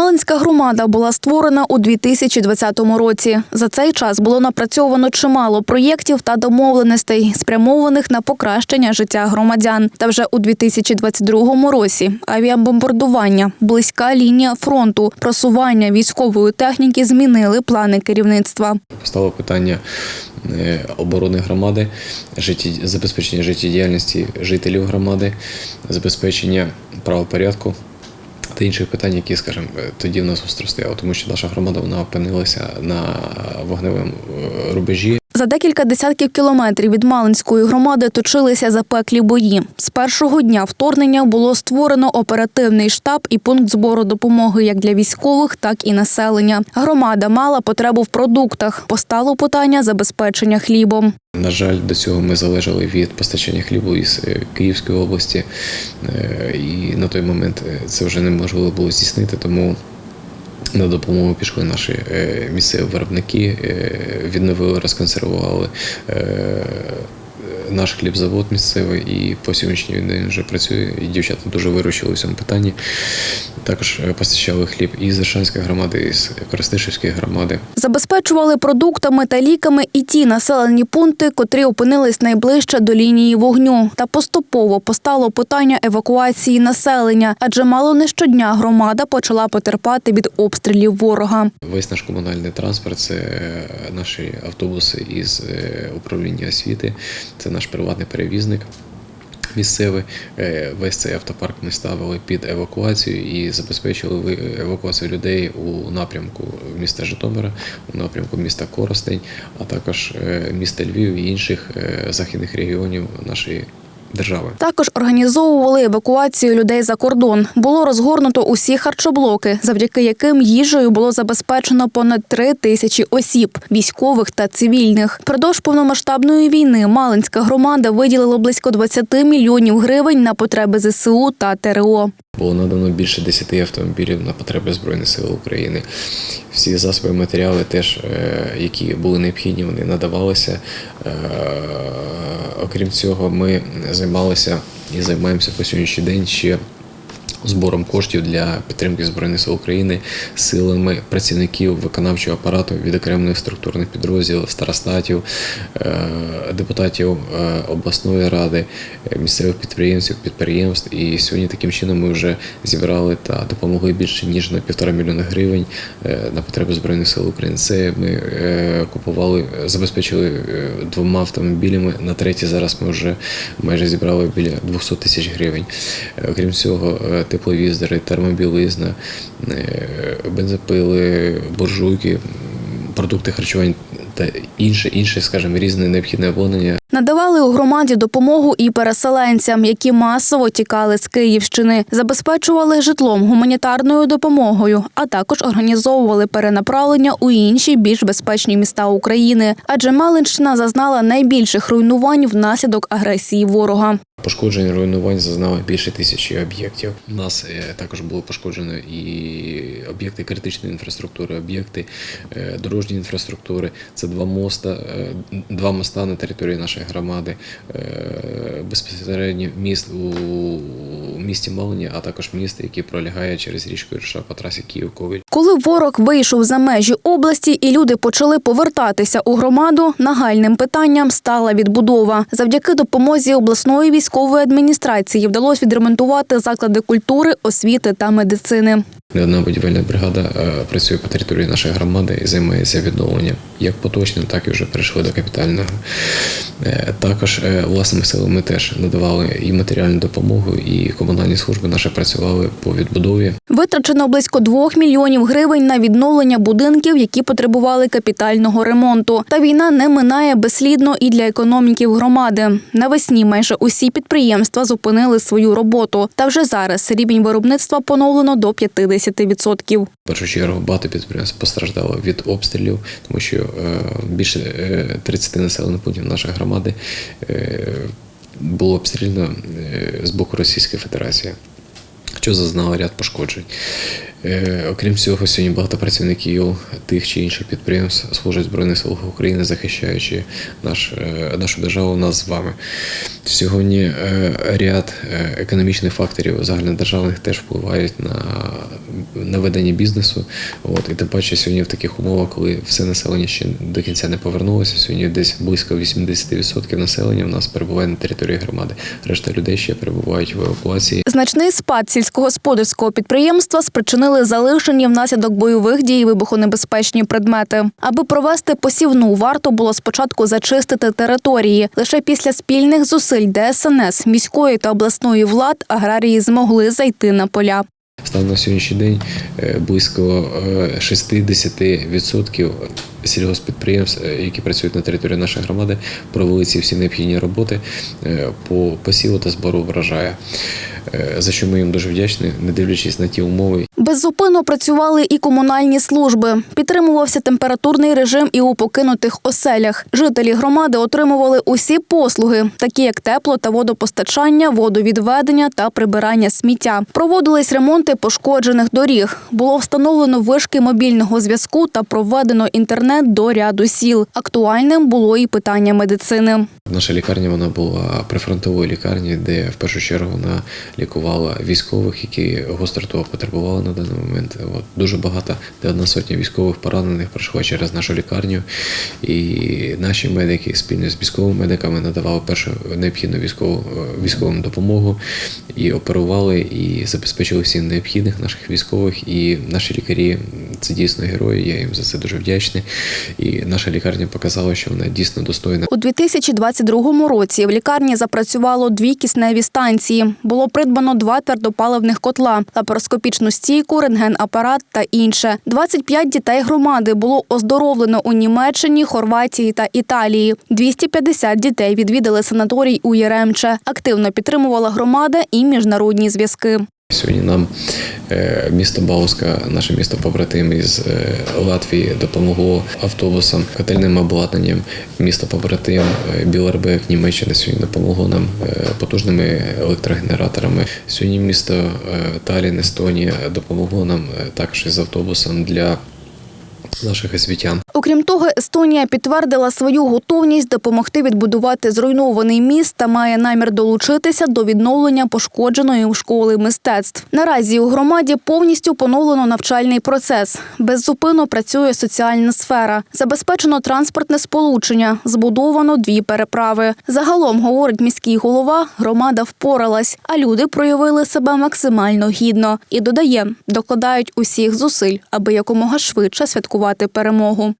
Малинська громада була створена у 2020 році. За цей час було напрацьовано чимало проєктів та домовленостей, спрямованих на покращення життя громадян. Та вже у 2022 році авіабомбардування, близька лінія фронту, просування військової техніки змінили плани керівництва. Постало питання е, оборони громади, забезпечення життєдіяльності жителів громади, забезпечення правопорядку та інших питань, які, скажімо, тоді в нас остро стояли, тому що наша громада вона опинилася на вогневому е, рубежі. За декілька десятків кілометрів від Малинської громади точилися запеклі бої. З першого дня вторгнення було створено оперативний штаб і пункт збору допомоги як для військових, так і населення. Громада мала потребу в продуктах. Постало питання забезпечення хлібом. На жаль, до цього ми залежали від постачання хлібу із е, Київської області, Е, і на той момент е, це вже неможливо було здійснити, тому на допомогу пішли наші е, місцеві виробники, е, відновили, розконсервували е, наш хлібзавод місцевий, і по сьогоднішній день вже працює. І дівчата дуже виручили в цьому питанні. Також е, постачали хліб і з Іршанської громади, і з Коростишівської громади. Забезпечували продуктами та ліками і ті населені пункти, котрі опинились найближче до лінії вогню. Та поступово постало питання евакуації населення, адже мало не щодня громада почала потерпати від обстрілів ворога. Весь наш комунальний транспорт це е, наші автобуси із е, управління освіти, це наш приватний перевізник. Місцевий Е, весь цей автопарк ми ставили під евакуацію і забезпечили евакуацію людей у напрямку міста Житомира, у напрямку міста Коростень, а також е, міста Львів і інших е, західних регіонів нашої держави. Також організовували евакуацію людей за кордон. Було розгорнуто усі харчоблоки, завдяки яким їжею було забезпечено понад три тисячі осіб військових та цивільних. Продовж повномасштабної війни Малинська громада виділила близько 20 мільйонів гривень на потреби ЗСУ та ТРО. Було надано більше 10 автомобілів на потреби Збройних сил України. Всі засоби, матеріали, теж, е, які були необхідні, вони надавалися. Е, Окрім цього, ми займалися і займаємося по сьогоднішній день ще збором коштів для підтримки Збройних сил України силами працівників виконавчого апарату відокремлених структурних підрозділів, старостатів, е, депутатів е, обласної ради, місцевих підприємців, підприємств. І сьогодні таким чином ми вже зібрали та допомогли більше ніж на півтора мільйона гривень е, на потреби Збройних сил України. Це ми купували, забезпечили двома автомобілями. На третій зараз ми вже майже зібрали біля 200 тисяч гривень. Окрім цього, тепловізори, термобілизна, е, бензопили, буржуйки, продукти харчування та інше, інше, скажімо, різне необхідне обладнання Надавали у громаді допомогу і переселенцям, які масово тікали з Київщини, забезпечували житлом, гуманітарною допомогою, а також організовували перенаправлення у інші більш безпечні міста України. Адже Малинщина зазнала найбільших руйнувань внаслідок агресії ворога. Пошкоджень руйнувань зазнали більше тисячі об'єктів. У нас е, також було пошкоджено і об'єкти критичної інфраструктури, об'єкти е, дорожньої інфраструктури. Це два моста, е, два моста на території нашої громади, безпосередньо міст у місті Малині, а також міст, який пролягає через річку Ірша по трасі Київ ковіль Коли ворог вийшов за межі області і люди почали повертатися у громаду, нагальним питанням стала відбудова. Завдяки допомозі обласної військової адміністрації вдалося відремонтувати заклади культури, освіти та медицини. Не одна будівельна бригада е, працює по території нашої громади і займається відновленням як поточним, так і вже перейшли до капітального. Е, Також е, власними силами теж надавали і матеріальну допомогу, і комунальні служби наші працювали по відбудові. Витрачено близько 2 мільйонів гривень на відновлення будинків, які потребували капітального ремонту. Та війна не минає безслідно і для економіків громади. Навесні майже усі підприємства зупинили свою роботу. Та вже зараз рівень виробництва поновлено до 50%. В першу чергу багато підприємств постраждало від обстрілів, тому що е, більше е, 30 населених пунктів нашої громади е, було обстріляно е, з боку Російської Федерації. Що зазнало ряд пошкоджень. Е, Окрім цього, сьогодні багато працівників тих чи інших підприємств служать Збройних силах України, захищаючи наш, е, нашу державу, нас з вами. Сьогодні е, ряд економічних факторів загальнодержавних теж впливають на, на ведення бізнесу. От, і тим паче сьогодні в таких умовах, коли все населення ще до кінця не повернулося, сьогодні десь близько 80% населення в нас перебуває на території громади. Решта людей ще перебувають в евакуації. Значний спад сільськогосподарського підприємства спричинили залишені внаслідок бойових дій вибухонебезпечні предмети. Аби провести посівну, варто було спочатку зачистити території. Лише після спільних зусиль ДСНС, міської та обласної влад аграрії змогли зайти на поля. Станом на сьогоднішній день е, близько е, 60% сільгоспідприємств, е, які працюють на території нашої громади, провели ці всі необхідні роботи е, по посіву та збору врожаю. Е, За що ми їм дуже вдячні, не дивлячись на ті умови, Беззупинно працювали і комунальні служби. Підтримувався температурний режим і у покинутих оселях. Жителі громади отримували усі послуги, такі як тепло та водопостачання, водовідведення та прибирання сміття. Проводились ремонти пошкоджених доріг. Було встановлено вишки мобільного зв'язку та проведено інтернет до ряду сіл. Актуальним було і питання медицини. Наша лікарня вона була прифронтовою лікарні, де в першу чергу вона лікувала військових, які гостро того потребували на даний момент. От дуже багато, де одна сотня військових поранених пройшла через нашу лікарню. І наші медики спільно з військовими медиками надавали першу необхідну військову військову допомогу і оперували, і забезпечили всіх необхідних наших військових. І наші лікарі це дійсно герої. Я їм за це дуже вдячний. І наша лікарня показала, що вона дійсно достойна. У 2022 році в лікарні запрацювало дві кисневі станції. Було придбано два твердопаливних котла, лапароскопічну стійку, рентген-апарат та інше. 25 дітей громади було оздоровлено у Німеччині, Хорватії та Італії. 250 дітей відвідали санаторій у Єремче. Активно підтримувала громада і міжнародні зв'язки. Сьогодні нам е, місто Бауска, наше місто побратим із е, Латвії, допомогло автобусом, котельним обладнанням. Місто побратим е, Біларбек, Німеччина сьогодні допомогло нам потужними електрогенераторами. Сьогодні місто Талін, Естонія допомогло нам також із автобусом для наших освітян. Окрім того, Естонія підтвердила свою готовність допомогти відбудувати зруйнований міст та має намір долучитися до відновлення пошкодженої школи мистецтв. Наразі у громаді повністю поновлено навчальний процес. Беззупинно працює соціальна сфера, забезпечено транспортне сполучення, збудовано дві переправи. Загалом, говорить міський голова, громада впоралась, а люди проявили себе максимально гідно і додає, докладають усіх зусиль, аби якомога швидше святкувати перемогу.